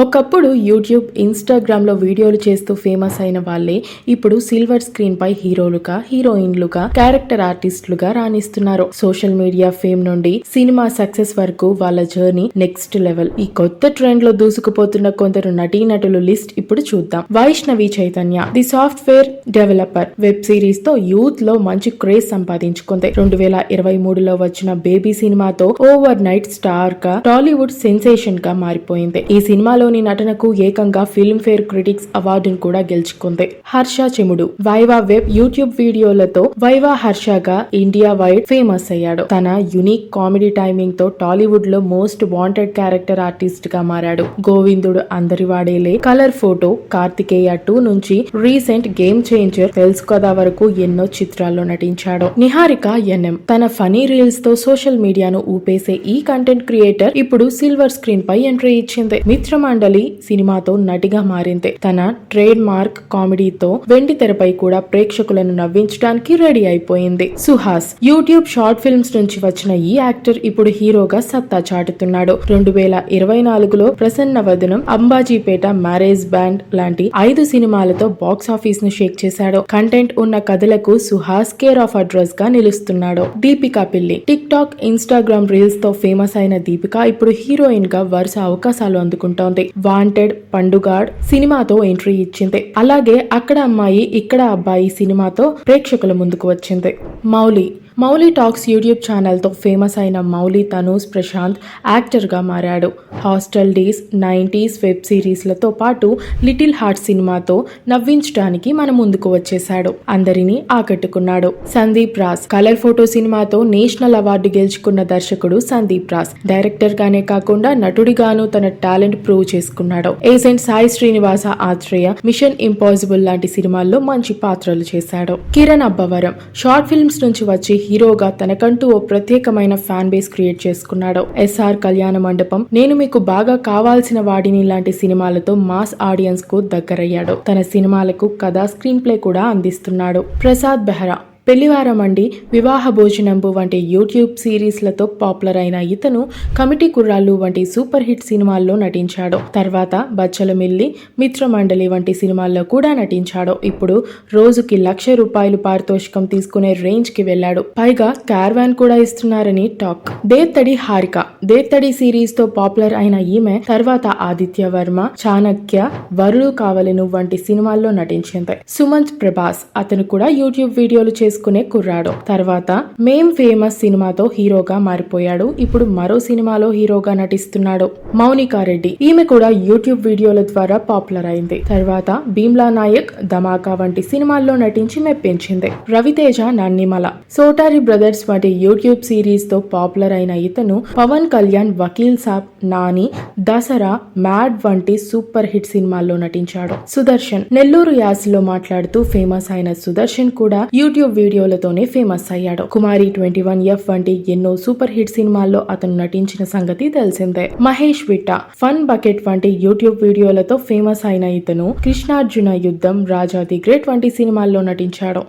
ఒకప్పుడు యూట్యూబ్ ఇన్స్టాగ్రామ్లో వీడియోలు చేస్తూ ఫేమస్ అయిన వాళ్ళే ఇప్పుడు సిల్వర్ స్క్రీన్ పై హీరోలుగా హీరోయిన్లుగా క్యారెక్టర్ ఆర్టిస్టులుగా రాణిస్తున్నారు. సోషల్ మీడియా ఫేమ్ నుండి సినిమా సక్సెస్ వరకు వాళ్ళ జర్నీ నెక్స్ట్ లెవెల్. ఈ కొత్త ట్రెండ్లో దూసుకుపోతున్న కొందరు నటీనటులు లిస్ట్ ఇప్పుడు చూద్దాం. Vaishnavi Chaitanya the software developer. Web సిరీస్తో యూత్లో మంచి క్రేజ్ సంపాదించుకుంది. రెండు వేల ఇరవై మూడులో వచ్చిన బేబీ సినిమాతో ఓవర్ నైట్ స్టార్గా టాలీవుడ్ సెన్సేషన్గా మారిపోయింది. ఈ సినిమాలో సినిమాలోని నటనకు ఏకంగా ఫిల్మ్ ఫేర్ క్రిటిక్స్ అవార్డును కూడా గెలుచుకుంది. Harsha Chemudu. Viva web YouTube వీడియోలతో వైవా హర్షగా ఇండియా వైడ్ ఫేమస్ అయ్యాడు. తన యునిక్ కామెడీ టైమింగ్తో టాలీవుడ్లో మోస్ట్ వాంటెడ్ క్యారెక్టర్ ఆర్టిస్ట్గా మారాడు. గోవిందుడు అందరి వాడేలే కలర్ ఫోటో కార్తికేయ టూ నుంచి రీసెంట్ గేమ్ చేంజర్ తెలుసు కదా వరకు ఎన్నో చిత్రాల్లో నటించాడు. నిహారిక ఎన్ఎం. తన ఫనీ రీల్స్తో సోషల్ మీడియాను ఊపేసే ఈ కంటెంట్ క్రియేటర్ ఇప్పుడు సిల్వర్ స్క్రీన్ పై ఎంట్రీ ఇచ్చింది. మండలి సినిమాతో నటిగా మారింది తన ట్రేడ్ మార్క్ కామెడీతో వెండి తెరపై కూడా ప్రేక్షకులను నవ్వించడానికి రెడీ అయిపోయింది. సుహాస్ యూట్యూబ్ షార్ట్ ఫిల్మ్స్ నుంచి వచ్చిన ఈ యాక్టర్ ఇప్పుడు హీరోగా సత్తా చాటుతున్నాడు. రెండు వేల ఇరవై నాలుగులో ప్రసన్న వదనం అంబాజీపేట మ్యారేజ్ బ్యాండ్ లాంటి ఐదు సినిమాలతో బాక్స్ ఆఫీస్ను షేక్ చేశాడు. కంటెంట్ ఉన్న కథలకు సుహాస్ కేర్ ఆఫ్ అడ్రస్గా నిలుస్తున్నాడు. Deepika Pilli tick talk Instagram రీల్స్తో ఫేమస్ అయిన దీపిక ఇప్పుడు హీరోయిన్గా వరుస అవకాశాలు అందుకుంటోంది. వాంటెడ్ పండుగాడ్ సినిమాతో ఎంట్రీ ఇచ్చింది. అలాగే అక్కడ అమ్మాయి ఇక్కడ అబ్బాయి సినిమాతో ప్రేక్షకుల ముందుకు వచ్చింది. మౌలి మౌలి టాక్స్ యూట్యూబ్ ఛానల్తో ఫేమస్ అయిన మౌలి తనూస్ ప్రశాంత్ యాక్టర్గా మారాడు. హాస్టల్ డేస్ నైంటీస్ వెబ్ సిరీస్లతో పాటు లిటిల్ హార్ట్ సినిమాతో నవ్వించడానికి మన ముందుకు వచ్చేశాడు. అందరినీ ఆకట్టుకున్నాడు. సందీప్ రాజ్ కలర్ ఫోటో సినిమాతో నేషనల్ అవార్డు గెలుచుకున్న దర్శకుడు సందీప్ రాజ్. డైరెక్టర్ గానే కాకుండా నటుడిగాను తన టాలెంట్ ప్రూవ్ చేసుకున్నాడు. Agent Sai Srinivasa Athreya mission impossible లాంటి సినిమాల్లో మంచి పాత్రలు చేశాడు. కిరణ్ అబ్బవరం షార్ట్ ఫిల్మ్స్ నుంచి వచ్చి హీరోగా తనకంటూ ఓ ప్రత్యేకమైన ఫ్యాన్ బేస్ క్రియేట్ చేసుకున్నాడు. ఎస్ఆర్ కళ్యాణ మండపం. నేను మీకు బాగా కావాల్సిన వాడిని లాంటి సినిమాలతో మాస్ ఆడియన్స్కు దగ్గరయ్యాడు. తన సినిమాలకు కథా స్క్రీన్ ప్లే కూడా అందిస్తున్నాడు. ప్రసాద్ బెహ్రా పెళ్ళివారం అండి వివాహ భోజనంబు వంటి యూట్యూబ్ సిరీస్లతో పాపులర్ అయిన ఇతను కమిటీ కుర్రాళ్ళు వంటి సూపర్ హిట్ సినిమాల్లో నటించాడు. తర్వాత బచ్చల మిల్లి మిత్రమండలి వంటి సినిమాల్లో కూడా నటించాడు. ఇప్పుడు రోజుకి లక్ష రూపాయలు పారితోషికం తీసుకునే రేంజ్కి వెళ్ళాడు. పైగా క్యార్వాన్ కూడా ఇస్తున్నారని టాక్. దేత్తడి హారిక. దేత్తడి సిరీస్తో పాపులర్ అయిన ఈమె తర్వాత ఆదిత్య వర్మ చాణక్య వరుడు కావలను వంటి సినిమాల్లో నటించింది. సుమంత్ ప్రభాస్. అతను కూడా యూట్యూబ్ వీడియోలు చేసి చేసుకునే కుర్రాడు. తర్వాత మేం ఫేమస్ సినిమాతో హీరోగా మారిపోయాడు. ఇప్పుడు మరో సినిమాలో హీరోగా నటిస్తున్నాడు మౌనికా రెడ్డి. ఈమె కూడా యూట్యూబ్ వీడియోల ద్వారా పాపులర్ అయింది. తర్వాత భీమ్లా నాయక్ ధమాకా వంటి సినిమాల్లో నటించి మెప్పించింది. రవితేజ నన్నిమల. సోటారి బ్రదర్స్ వంటి యూట్యూబ్ సిరీస్తో పాపులర్ అయిన ఇతను పవన్ కళ్యాణ్ వకీల్ సాబ్ నాని దసరా మ్యాడ్ వంటి సూపర్ హిట్ సినిమాల్లో నటించాడు. సుదర్శన్. నెల్లూరు యాసలో మాట్లాడుతూ ఫేమస్ అయిన సుదర్శన్ కూడా యూట్యూబ్ వీడియోలతోనే ఫేమస్ అయ్యాడు. కుమారి ట్వంటీ వన్ ఎఫ్ వంటి ఎన్నో సూపర్ హిట్ సినిమాల్లో అతను నటించిన సంగతి తెలిసిందే. మహేష్ విట్ట ఫన్ బకెట్ వంటి యూట్యూబ్ వీడియోలతో ఫేమస్ అయిన ఇతను కృష్ణార్జున యుద్ధం రాజా ది గ్రేట్ వంటి సినిమాల్లో నటించాడు.